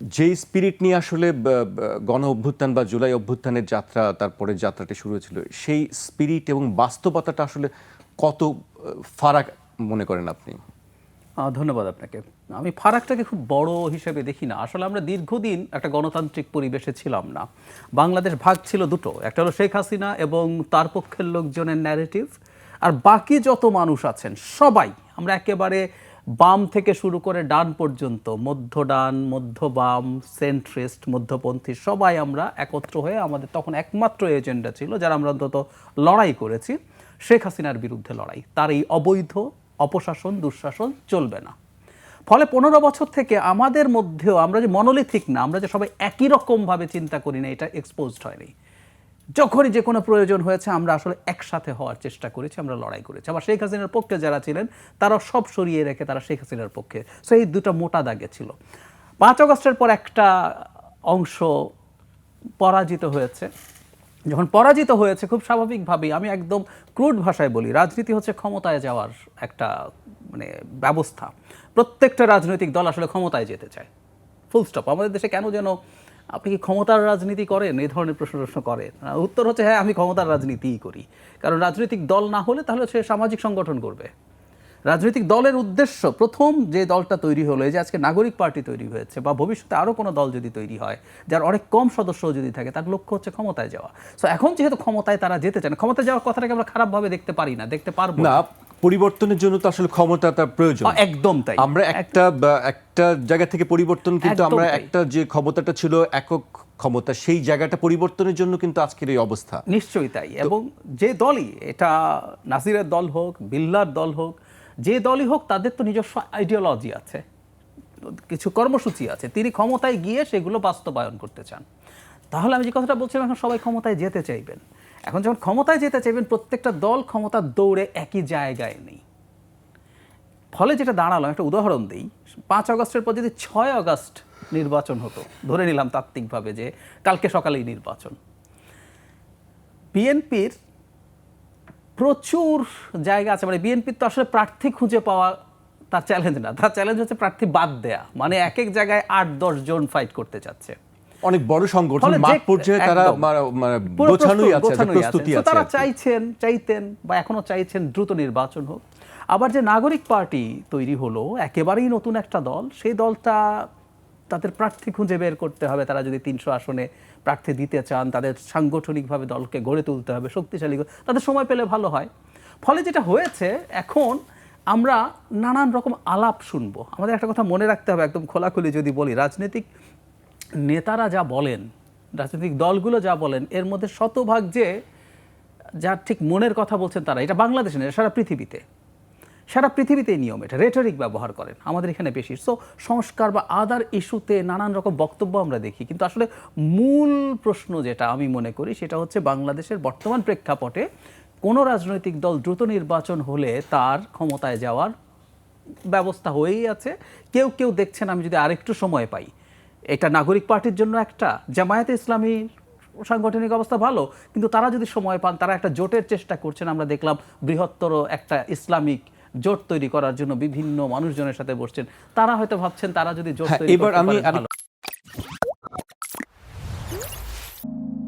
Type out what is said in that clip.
যে স্পিরিট নিয়ে আসলে গণ অভ্যুত্থান বা জুলাই অভ্যুত্থানের যাত্রা, তারপরে যাত্রাটি শুরু হয়েছিল, সেই স্পিরিট এবং বাস্তবতাটা আসলে কত ফারাক মনে করেন আপনি? ধন্যবাদ আপনাকে। আমি ফারাকটাকে খুব বড় হিসেবে দেখি না। আসলে আমরা দীর্ঘদিন একটা গণতান্ত্রিক পরিবেশে ছিলাম না। বাংলাদেশ ভাগ ছিল দুটো। একটা হলো শেখ হাসিনা এবং তার পক্ষের লোকজনের ন্যারেটিভ আর বাকি যত মানুষ আছেন, সবাই, আমরা একেবারে বাম থেকে শুরু করে ডান পর্যন্ত, মধ্য ডান, মধ্য বাম সেন্ট্রিস্ট মধ্যপন্থী, সবাই আমরা একত্র হয়ে আমাদের তখন একমাত্র এজেন্ডা ছিল যারা আমরা অন্তত লড়াই করেছি, শেখ হাসিনার বিরুদ্ধে লড়াই। তার এই অবৈধ অপশাসন, দুঃশাসন চলবে না। ফলে পনেরো বছর থেকে আমাদের মধ্যেও আমরা যে মনোলিথিক না, আমরা যে সবাই একই রকমভাবে চিন্তা করি না, এটা এক্সপোজড হয়নি। যখনই যে কোনো প্রয়োজন হয়েছে, আমরা আসলে একসাথে হওয়ার চেষ্টা করেছি, আমরা লড়াই করেছি। আবার শেখ হাসিনার পক্ষে যারা ছিলেন, তারা সব সরিয়ে রেখে তারা শেখ হাসিনার পক্ষে। সো এই দুটো মোটা দাগে ছিল। পাঁচ অগস্টের পর একটা অংশ পরাজিত হয়েছে। যখন পরাজিত হয়েছে, খুব স্বাভাবিকভাবেই আমি একদম ক্রুড ভাষায় বলি, রাজনীতি হচ্ছে ক্ষমতায় যাওয়ার একটা মানে ব্যবস্থা। প্রত্যেকটা রাজনৈতিক দল আসলে ক্ষমতায় যেতে চায়। Full stop. আমাদের দেশে কেন যেন আপনি কি ক্ষমতার রাজনীতি করেন? এই ধরনের প্রশ্ন প্রশ্ন করেন। উত্তর হচ্ছে হ্যাঁ আমি ক্ষমতার রাজনীতিই করি। কারণ রাজনৈতিক দল না হলে তাহলে সে সামাজিক সংগঠন করবে। রাজনৈতিক দলের উদ্দেশ্য প্রথম যে দলটা তৈরি হলো এই যে আজকে নাগরিক পার্টি তৈরি হয়েছে বা ভবিষ্যতে আরও কোনো দল যদি তৈরি হয় যার অনেক কম সদস্য যদি থাকে তার লক্ষ্য হচ্ছে ক্ষমতায় যাওয়া। সো এখন যেহেতু ক্ষমতায় তারা যেতে চান ক্ষমতায় যাওয়ার কথাটাকে আমরা খারাপভাবে দেখতে পারি না দেখতে পারব না। পরিবর্তনের জন্য তো আসলে ক্ষমতা তার প্রয়োজন। একদম তাই। আমরা একটা একটা জায়গা থেকে পরিবর্তন কিন্তু আমরা একটা যে ক্ষমতাটা ছিল একক ক্ষমতা সেই জায়গাটা পরিবর্তনের জন্য কিন্তু আজকের এই অবস্থা। নিশ্চয়ই তাই। এবং যে দলই এটা নাসিরের দল হোক বিল্লার দল হোক যে দলই হোক তাদের তো নিজস্ব আইডিওলজি আছে। কিছু কর্মসূচি আছে। তিনি ক্ষমতায় গিয়ে সেগুলো বাস্তবায়ন করতে চান। তাহলে আমি যে কথাটা বলছিলাম এখন সবাই ক্ষমতায় যেতে চাইবেন। এখন যখন ক্ষমতায় যেতে চাইবেন, প্রত্যেকটা দল ক্ষমতার দৌড়ে একই জায়গায় নেই। ফলে যেটা দাঁড়াল একটা উদাহরণ দিই। পাঁচ অগস্টের পর যদি ছয় অগস্ট নির্বাচন হতো, ধরে নিলাম তাত্ত্বিকভাবে যে কালকে সকালেই নির্বাচন। বিএনপির প্রচুর জায়গা আছে মানে বিএনপির তো আসলে প্রার্থী খুঁজে পাওয়া তার চ্যালেঞ্জ না। তার চ্যালেঞ্জ হচ্ছে প্রার্থী বাদ দেয়া। মানে এক এক জায়গায় আট দশ জন ফাইট করতে চাচ্ছে। অনেক বড় সংগঠন মাঠ পর্যায়ে তারা মানে গোছানোই আছে প্রস্তুতি আছে। তারা চাইছেন চাইতেন বা এখনও চাইছেন দ্রুত নির্বাচন হোক। আবার যে নাগরিক পার্টি তৈরি হলো একেবারেই নতুন একটা দল সেই দলটা তাদের প্রার্থী খুঁজে বের করতে হবে। তারা যদি তিনশো আসনে প্রার্থী দিতে চান তাদের সাংগঠনিকভাবে দলকে গড়ে তুলতে হবে শক্তিশালী তাদের সময় পেলে ভালো হয়। ফলে যেটা হয়েছে এখন আমরা নানান রকম আলাপ শুনব। আমাদের একটা কথা মনে রাখতে হবে একদম খোলাখুলি যদি বলি। রাজনৈতিক নেতারা যা বলেন, রাজনৈতিক দলগুলো যা বলেন, এর মধ্যে শতভাগ যে, যার ঠিক মনের কথা বলছেন তারা, এটা বাংলাদেশে না সারা পৃথিবীতে। সারা পৃথিবীতে নিয়ম এটা রেটরিক ব্যবহার করেন, আমাদের এখানে বেশি। সো সংস্কার বা আদার ইস্যুতে নানান রকম বক্তব্য আমরা দেখি, কিন্তু আসলে মূল প্রশ্ন যেটা আমি মনে করি, সেটা হচ্ছে বাংলাদেশের বর্তমান প্রেক্ষাপটে কোনো রাজনৈতিক দল দ্রুত নির্বাচন হলে তার ক্ষমতায় যাওয়ার ব্যবস্থা হয়েই আছে। কেউ কেউ দেখছেন, আমি যদি আরেকটু সময় পাই এটা নাগরিক পার্টির জন্য একটা। জামায়াতে ইসলামী সাংগঠনিক অবস্থা ভালো কিন্তু তারা যদি সময় পান তারা একটা জোটের চেষ্টা করছেন। আমরা দেখলাম বৃহত্তর একটা ইসলামিক জোট তৈরি করার জন্য বিভিন্ন মানুষজনের সাথে বসছেন। তারা হয়তো ভাবছেন তারা যদি জোট হ্যাঁ, তৈরি এবার করতে আমি।